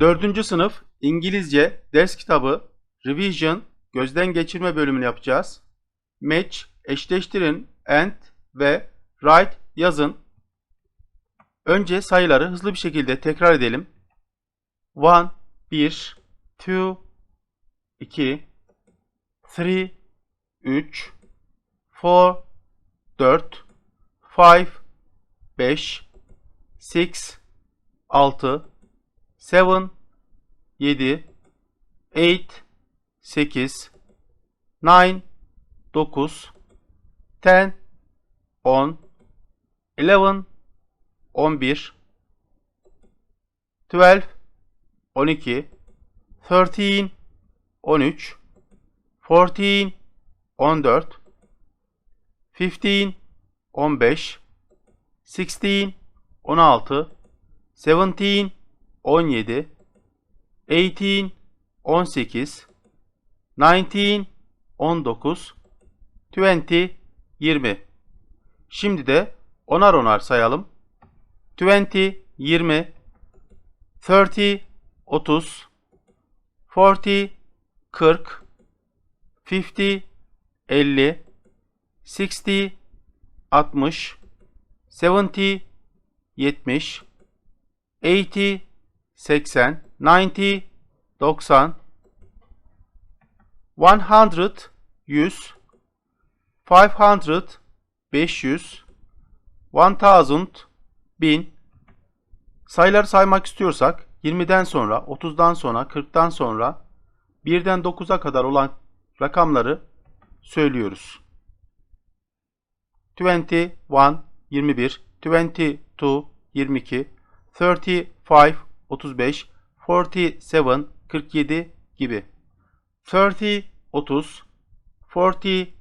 Dördüncü sınıf İngilizce ders kitabı Revision gözden geçirme bölümünü yapacağız. Match, eşleştirin, and ve write yazın. Önce sayıları hızlı bir şekilde tekrar edelim. 1, 1, 2, 2, 3, 3, 4, 4, 5, 5, 6, 6, 7, 7, 8, 8, 9, 9, 10, 10, 11, 11, 12, 12, 13, 13, 14, 14, 15, 15, 16, 16, 17, 17, 18, 18, 19, 19, 20, 20. Şimdi de onar onar sayalım. 20, 20, 30, 30, 40, 40, 50, 50, 60, 60, 70, 70, 80, 80, 90, 90, 100, 100, 500, 500, 1000, 1000. Sayıları saymak istiyorsak 20'den sonra, 30'dan sonra, 40'tan sonra 1'den 9'a kadar olan rakamları söylüyoruz. 21, 21, 22, 22, 35, 35, 47, 47 gibi. 30, 30, 40,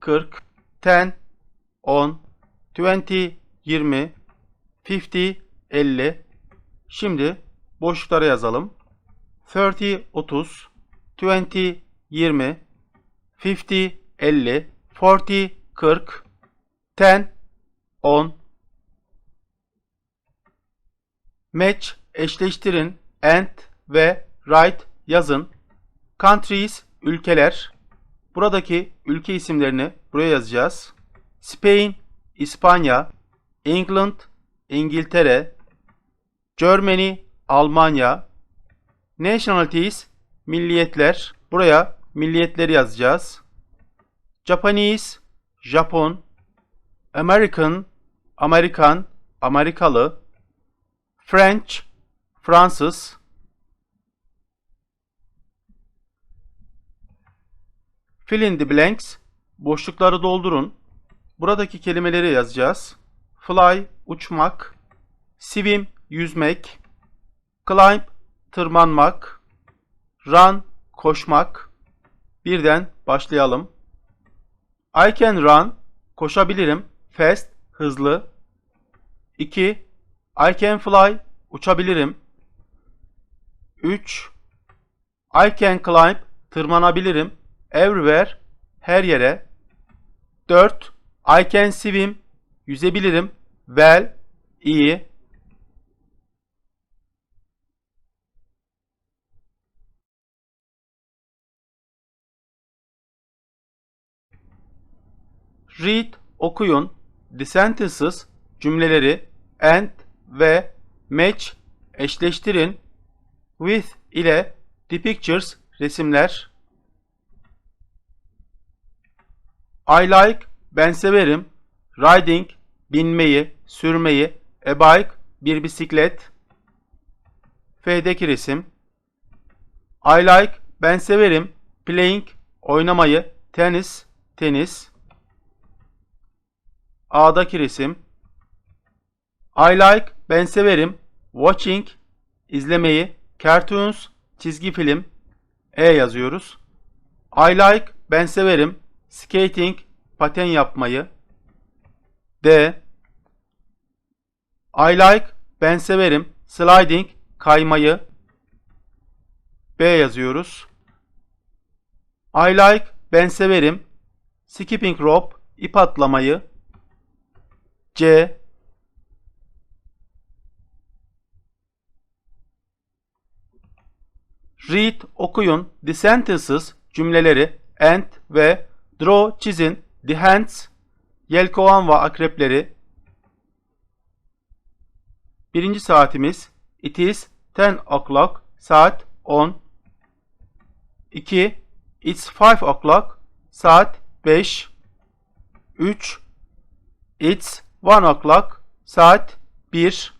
40, 10, 10, 20, 20, 50, 50. Şimdi boşluklara yazalım. 30, 30, 20, 20, 50, 50, 40, 40, 10, 10. Match, eşleştirin, and ve write yazın. Countries, ülkeler. Buradaki ülke isimlerini buraya yazacağız. Spain, İspanya, England, İngiltere, Germany, Almanya, Nationalities, milliyetler. Buraya milliyetleri yazacağız. Japanese, Japon, American, Amerikan, Amerikalı, French, Fransız, Fill in the blanks, boşlukları doldurun. Buradaki kelimeleri yazacağız. Fly, uçmak, swim, yüzmek, climb, tırmanmak, run, koşmak. Birden başlayalım. I can run, koşabilirim. Fast, hızlı. 2. I can fly, uçabilirim. 3. I can climb, tırmanabilirim. Everywhere, her yere. 4. I can swim, yüzebilirim. Well, iyi. Read, okuyun. The sentences, cümleleri. And ve match, eşleştirin. With ile the pictures, resimler. I like, ben severim. Riding, binmeyi, sürmeyi. A bike, bir bisiklet. F'deki resim. I like, ben severim. Playing, oynamayı. Tenis, tenis. A'daki resim. I like, ben severim. Watching, izlemeyi. Cartoons, çizgi film. E yazıyoruz. I like, ben severim. Skating, paten yapmayı. D. I like, ben severim. Sliding, kaymayı. B yazıyoruz. I like, ben severim. Skipping rope, ip atlamayı. C. Read, okuyun the sentences, cümleleri and ve draw, çizin the hands, yelkovan ve akrepleri. Birinci saatimiz it is 10 o'clock, saat 10. 2. It's 5 o'clock, saat 5. 3. It's 1 o'clock, saat 1.